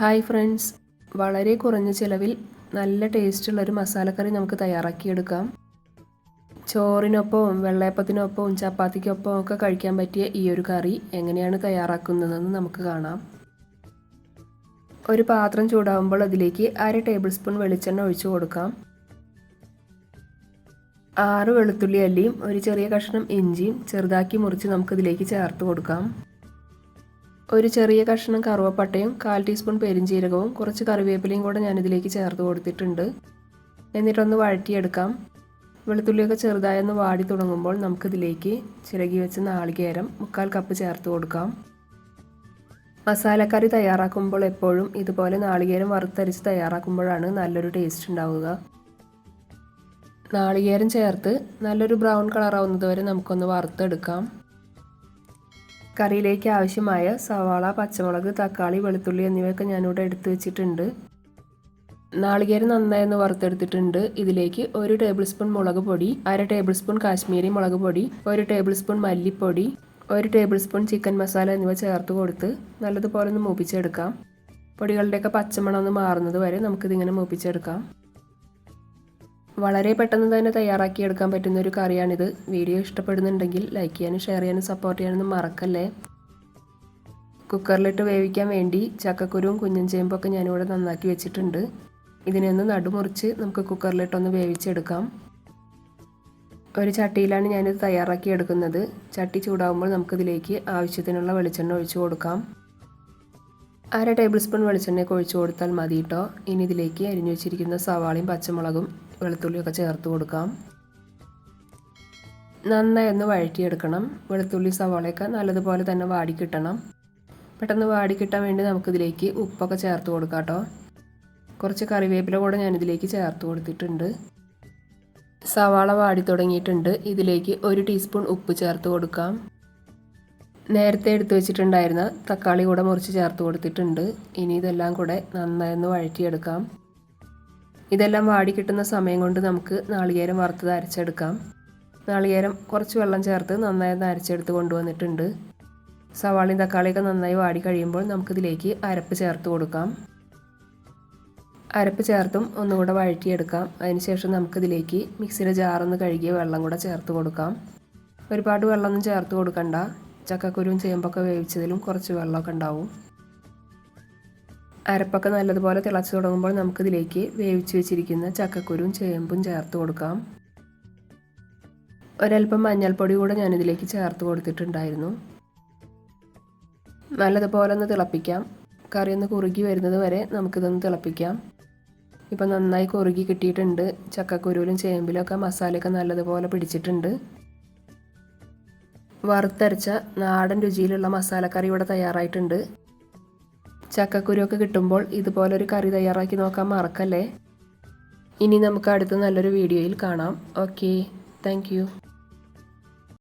Hi friends. വളരെ കുറഞ്ഞ ചിലവിൽ നല്ല ടേസ്റ്റുള്ളൊരു മസാലക്കറി നമുക്ക് തയ്യാറാക്കിയെടുക്കാം. ചോറിനൊപ്പവും വെള്ളയപ്പത്തിനൊപ്പവും ചപ്പാത്തിക്കൊപ്പവും ഒക്കെ കഴിക്കാൻ പറ്റിയ ഈ ഒരു കറി എങ്ങനെയാണ് തയ്യാറാക്കുന്നതെന്ന് നമുക്ക് കാണാം. ഒരു പാത്രം ചൂടാകുമ്പോൾ അതിലേക്ക് അര ടേബിൾ സ്പൂൺ വെളിച്ചെണ്ണ ഒഴിച്ചു കൊടുക്കാം. ആറ് വെളുത്തുള്ളി അല്ലിയും ഒരു ചെറിയ കഷ്ണം ഇഞ്ചിയും ചെറുതാക്കി മുറിച്ച് നമുക്കിതിലേക്ക് ചേർത്ത് കൊടുക്കാം. ഒരു ചെറിയ കഷ്ണം കറുവപ്പട്ടയും കാൽ ടീസ്പൂൺ പെരിഞ്ചീരകവും കുറച്ച് കറിവേപ്പിലയും കൂടെ ഞാനിതിലേക്ക് ചേർത്ത് കൊടുത്തിട്ടുണ്ട്. എന്നിട്ടൊന്ന് വഴറ്റിയെടുക്കാം. വെളുത്തുള്ളിയൊക്കെ ചെറുതായൊന്ന് വാടി തുടങ്ങുമ്പോൾ നമുക്കിതിലേക്ക് ചിരകി വെച്ച നാളികേരം മുക്കാൽ കപ്പ് ചേർത്ത് കൊടുക്കാം. മസാലക്കറി തയ്യാറാക്കുമ്പോൾ എപ്പോഴും ഇതുപോലെ നാളികേരം വറുത്തരിച്ച് തയ്യാറാക്കുമ്പോഴാണ് നല്ലൊരു ടേസ്റ്റ് ഉണ്ടാവുക. നാളികേരം ചേർത്ത് നല്ലൊരു ബ്രൗൺ കളറാവുന്നത് വരെ നമുക്കൊന്ന് വറുത്തെടുക്കാം. കറിയിലേക്ക് ആവശ്യമായ സവാള പച്ചമുളക് തക്കാളി വെളുത്തുള്ളി എന്നിവയൊക്കെ ഞാനിവിടെ എടുത്ത് വെച്ചിട്ടുണ്ട്. നാളികേരം നന്നായി ഒന്ന് വറുത്തെടുത്തിട്ടുണ്ട്. ഇതിലേക്ക് ഒരു ടേബിൾ സ്പൂൺ മുളക് പൊടി അര ടേബിൾ സ്പൂൺ കാശ്മീരി മുളക് പൊടി ഒരു ടേബിൾ സ്പൂൺ മല്ലിപ്പൊടി ഒരു ടേബിൾ സ്പൂൺ ചിക്കൻ മസാല എന്നിവ ചേർത്ത് കൊടുത്ത് നല്ലതുപോലെ ഒന്ന് മൂപ്പിച്ചെടുക്കാം. പൊടികളുടെയൊക്കെ പച്ചമണം ഒന്ന് മാറുന്നത് വരെ നമുക്കിതിങ്ങനെ മൂപ്പിച്ചെടുക്കാം. വളരെ പെട്ടെന്ന് തന്നെ തയ്യാറാക്കിയെടുക്കാൻ പറ്റുന്ന ഒരു കറിയാണിത്. വീഡിയോ ഇഷ്ടപ്പെടുന്നുണ്ടെങ്കിൽ ലൈക്ക് ചെയ്യാനും ഷെയർ ചെയ്യാനും സപ്പോർട്ട് ചെയ്യാനൊന്നും മറക്കല്ലേ? കുക്കറിലിട്ട് വേവിക്കാൻ വേണ്ടി ചക്കക്കുരുവും കുഞ്ഞൻ ചേമ്പൊക്കെ ഞാനിവിടെ നന്നാക്കി വെച്ചിട്ടുണ്ട്. ഇതിനൊന്ന് നടുമുറിച്ച് നമുക്ക് കുക്കറിലിട്ടൊന്ന് വേവിച്ചെടുക്കാം. ഒരു ചട്ടിയിലാണ് ഞാനിത് തയ്യാറാക്കി എടുക്കുന്നത് ചട്ടി ചൂടാകുമ്പോൾ നമുക്കിതിലേക്ക് ആവശ്യത്തിനുള്ള വെളിച്ചെണ്ണ ഒഴിച്ചു കൊടുക്കാം. അര ടേബിൾ സ്പൂൺ വെളിച്ചെണ്ണയൊക്കെ ഒഴിച്ചു കൊടുത്താൽ മതി കേട്ടോ ഇനി ഇതിലേക്ക് അരിഞ്ഞു വെച്ചിരിക്കുന്ന സവാളയും പച്ചമുളകും വെളുത്തുള്ളിയൊക്കെ ചേർത്ത് കൊടുക്കാം. നന്നായി ഒന്ന് വഴറ്റിയെടുക്കണം. വെളുത്തുള്ളി സവാളയൊക്കെ നല്ലതുപോലെ തന്നെ വാടി കിട്ടണം. പെട്ടെന്ന് വാടി കിട്ടാൻ വേണ്ടി നമുക്കിതിലേക്ക് ഉപ്പൊക്കെ ചേർത്ത് കൊടുക്കാം കേട്ടോ. കുറച്ച് കറിവേപ്പില കൂടെ ഞാനിതിലേക്ക് ചേർത്ത് കൊടുത്തിട്ടുണ്ട്. സവാള വാടി തുടങ്ങിയിട്ടുണ്ട്. ഇതിലേക്ക് ഒരു ടീസ്പൂൺ ഉപ്പ് ചേർത്ത് കൊടുക്കാം. നേരത്തെ എടുത്തു വെച്ചിട്ടുണ്ടായിരുന്ന തക്കാളി കൂടെ മുറിച്ച് ചേർത്ത് കൊടുത്തിട്ടുണ്ട്. ഇനി ഇതെല്ലാം കൂടെ നന്നായി ഒന്ന് വഴറ്റിയെടുക്കാം. ഇതെല്ലാം വാടി കിട്ടുന്ന സമയം കൊണ്ട് നമുക്ക് നാളികേരം വറുത്തത് അരച്ചെടുക്കാം. നാളികേരം കുറച്ച് വെള്ളം ചേർത്ത് നന്നായി അരച്ചെടുത്ത് കൊണ്ടുവന്നിട്ടുണ്ട്. സവാളയും തക്കാളിയൊക്കെ നന്നായി വാടി കഴിയുമ്പോൾ നമുക്കിതിലേക്ക് അരപ്പ് ചേർത്ത് കൊടുക്കാം. അരപ്പ് ചേർത്തും ഒന്നുകൂടെ വഴറ്റിയെടുക്കാം. അതിനുശേഷം നമുക്കിതിലേക്ക് മിക്സിയുടെ ജാറൊന്ന് കഴുകിയ വെള്ളം കൂടെ ചേർത്ത് കൊടുക്കാം. ഒരുപാട് വെള്ളമൊന്നും ചേർത്ത് കൊടുക്കണ്ട. ചക്കക്കുരുവും ചേമ്പൊക്കെ വേവിച്ചതിലും കുറച്ച് വെള്ളമൊക്കെ ഉണ്ടാവും. അരപ്പൊക്കെ നല്ലതുപോലെ തിളച്ച് തുടങ്ങുമ്പോൾ നമുക്കിതിലേക്ക് വേവിച്ച് വെച്ചിരിക്കുന്ന ചക്കക്കുരുവും ചേമ്പും ചേർത്ത് കൊടുക്കാം. ഒരല്പം മഞ്ഞൾപ്പൊടി കൂടെ ഞാനിതിലേക്ക് ചേർത്ത് കൊടുത്തിട്ടുണ്ടായിരുന്നു. നല്ലതുപോലെ ഒന്ന് തിളപ്പിക്കാം. കറി ഒന്ന് കുറുകി വരുന്നത് വരെ നമുക്കിതൊന്ന് തിളപ്പിക്കാം. ഇപ്പം നന്നായി കുറുകി കിട്ടിയിട്ടുണ്ട്. ചക്കക്കുരുവിലും ചേമ്പിലും ഒക്കെ മസാലയൊക്കെ നല്ലതുപോലെ പിടിച്ചിട്ടുണ്ട്. വറുത്തരച്ച നാടൻ രുചിയിലുള്ള മസാലക്കറി ഇവിടെ തയ്യാറായിട്ടുണ്ട്. ചക്കക്കുരുവൊക്കെ കിട്ടുമ്പോൾ ഇതുപോലൊരു കറി തയ്യാറാക്കി നോക്കാൻ മറക്കല്ലേ? ഇനി നമുക്ക് അടുത്ത നല്ലൊരു വീഡിയോയിൽ കാണാം. Okay thank